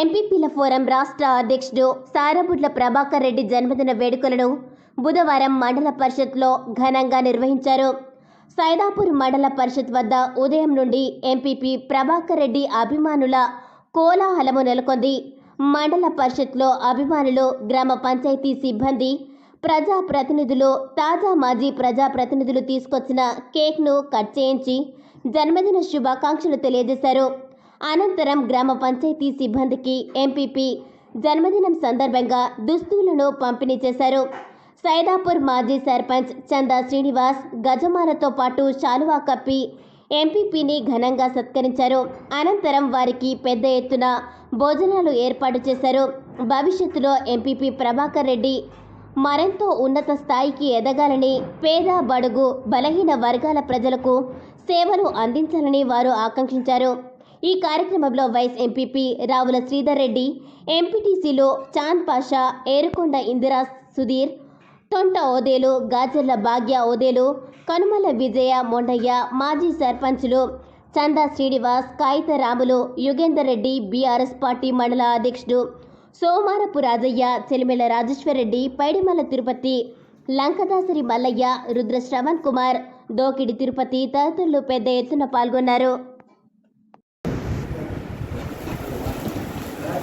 ఎంపీపీల forum రాష్ట్ర అధ్యక్షుడు సారబుడ్ల ప్రభాకర్ రెడ్డి జన్మదిన వేడుకలను బుధవారం మండల పరిషత్లో ఘనంగా నిర్వహించారు. సైదాపూర్ మండల పరిషత్ వద్ద ఉదయం నుండి ఎంపీపీ ప్రభాకర్ రెడ్డి అభిమానుల కోలాహలము నెలకొంది. మండల పరిషత్లో అభిమానులు గ్రామ పంచాయతీ సిబ్బంది ప్రజా ప్రతినిధులు తాజా మాజీ ప్రజా ప్రతినిధులు తీసుకొచ్చిన కేక్ను కట్ చేయించి జన్మదిన శుభాకాంక్షలు తెలియజేశారు. అనంతరం గ్రామ పంచాయతీ సిబ్బందికి ఎంపీపీ జన్మదినం సందర్భంగా దుస్తువులను పంపిణీ చేశారు. సైదాపూర్ మాజీ సర్పంచ్ చందా శ్రీనివాస్ గజమాలతో పాటు శాలువా కప్పి ఎంపీపీని ఘనంగా సత్కరించారు. అనంతరం వారికి పెద్ద ఎత్తున భోజనాలు ఏర్పాటు చేశారు. భవిష్యత్తులో ఎంపీపీ ప్రభాకర్ రెడ్డి మరెంతో ఉన్నత స్థాయికి ఎదగాలని పేద బడుగు బలహీన వర్గాల ప్రజలకు సేవలు అందించాలని వారు ఆకాంక్షించారు. ఈ కార్యక్రమంలో వైస్ ఎంపీపీ రావుల శ్రీధర్ రెడ్డి ఎంపీటీసీలో చాంద్ పాషా ఏరుకొండ ఇందిరా సుధీర్ తొంట ఓదేలు గాజర్ల భాగ్య ఓదేలు కనుమల విజయ మొండయ్య మాజీ సర్పంచులు చందా శ్రీనివాస్ కాగిత రాములు యుగేందర్ రెడ్డి బీఆర్ఎస్ పార్టీ మండల అధ్యక్షుడు సోమారపు రాజయ్య చెలిమెల రాజేశ్వరరెడ్డి పైడిమల్ల తిరుపతి లంకదాసరి మల్లయ్య రుద్ర శ్రవణ్ కుమార్ దోకిడి తిరుపతి తదితరులు పెద్ద ఎత్తున పాల్గొన్నారు.